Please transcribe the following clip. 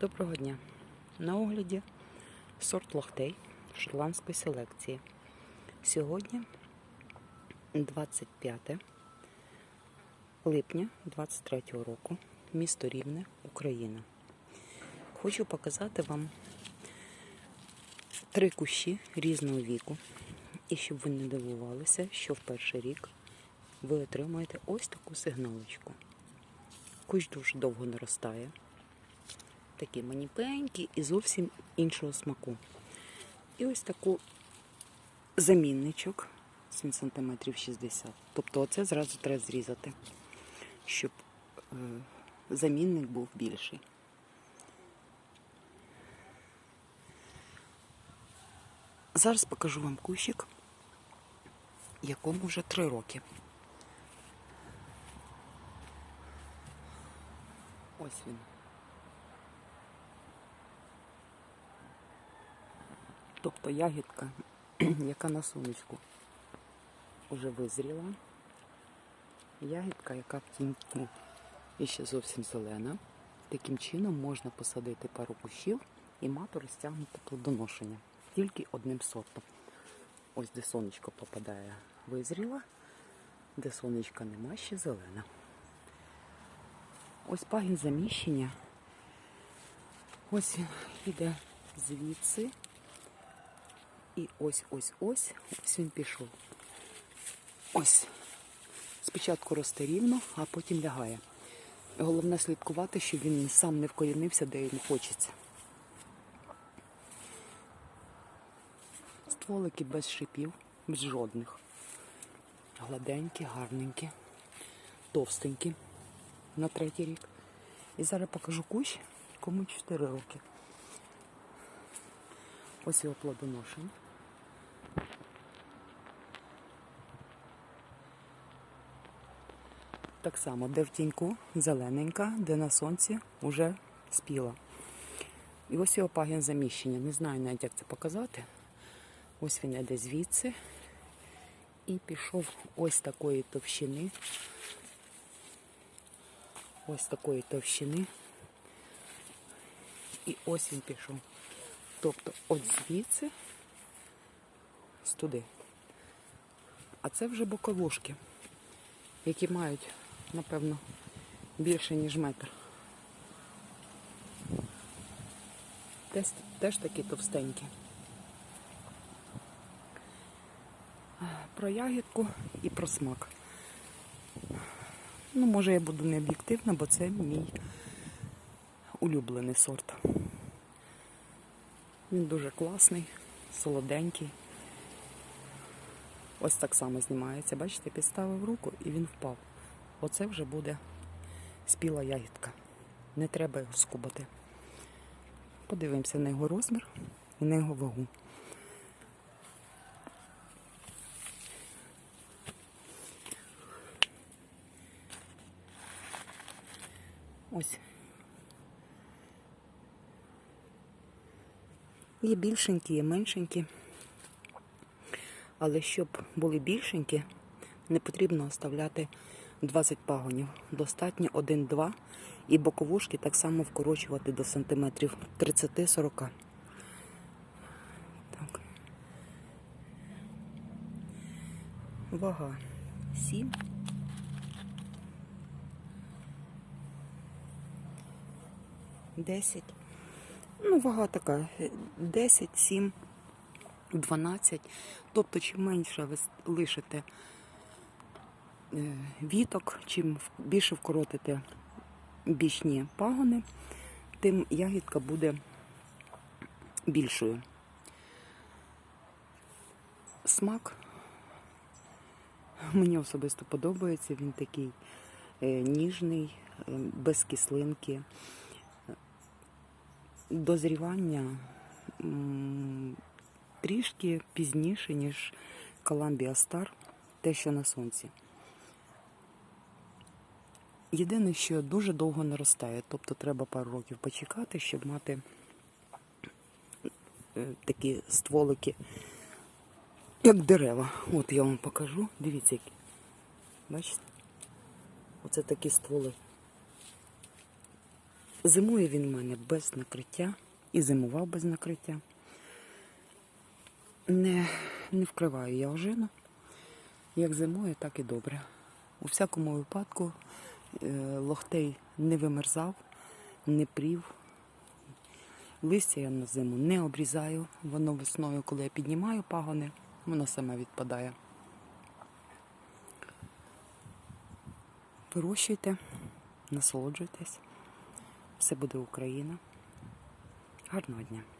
Доброго дня. На огляді сорт лохтей шотландської селекції. Сьогодні 25 липня 23 року, місто Рівне, Україна. Хочу показати вам три кущі різного віку. І щоб ви не дивувалися, що в перший рік ви отримаєте ось таку сигналочку. Кущ дуже довго наростає такі маніпенькі і зовсім іншого смаку. І ось таку замінничок 7 см 60 Тобто оце зразу треба зрізати, щоб е, замінник був більший. Зараз покажу вам кущик, якому вже 3 роки. Ось він. Тобто ягідка, яка на сонечку вже визріла. Ягідка, яка в тіньку і ще зовсім зелена. Таким чином можна посадити пару кущів і мати розтягнуте плодоношення. Тільки одним сортом. Ось де сонечко попадає, визріла, де сонечка нема, ще зелена. Ось пагін заміщення. Ось він іде звідси. І ось ось ось ось він пішов. Ось. Спочатку росте рівно, а потім лягає. Головне слідкувати, щоб він сам не вкорінився, де йому хочеться. Стволики без шипів, без жодних. Гладенькі, гарненькі, товстенькі на третій рік. І зараз покажу кущ, кому 4 роки. Ось його плодоношення. Так само, де в тіньку зелененька, де на сонці вже спіла. І ось його пагін заміщення. Не знаю навіть, як це показати. Ось він іде звідси і пішов ось такої товщини. Ось такої товщини. І ось він пішов. Тобто от звідси ось туди. А це вже боковушки, які мають, напевно, більше, ніж метр. Теж, теж такі товстенькі. Про ягідку і про смак. Ну, може, я буду не об'єктивна, бо це мій улюблений сорт. Він дуже класний, солоденький. Ось так само знімається. Бачите, підставив руку і він впав. Оце вже буде спіла ягідка. Не треба його скубати. Подивимося на його розмір і на його вагу. Ось. Є більшенькі, є меншенькі. Але щоб були більшенькі, не потрібно оставляти 20 пагонів. Достатньо 1-2 і боковушки так само вкорочувати до сантиметрів 30-40. Так. Вага 7. Десять. Ну, вага така 10, 7, 12. Тобто, чим менше ви лишите віток, чим більше вкоротите бічні пагони, тим ягідка буде більшою. Смак мені особисто подобається, він такий е, ніжний, е, без кислинки дозрівання трішки пізніше, ніж Columbia Star, те, що на сонці. Єдине, що дуже довго наростає, тобто треба пару років почекати, щоб мати е, такі стволики, як дерева. От я вам покажу. Дивіться, які. Бачите? Оце такі стволи. Зимує він в мене без накриття і зимував без накриття. Не, не вкриваю я ожину. Як зимує, так і добре. У всякому випадку лохтей не вимерзав, не прів. Листя я на зиму не обрізаю. Воно весною, коли я піднімаю пагони, воно саме відпадає. Вирощуйте, насолоджуйтесь. Все буде Україна. Гарного дня!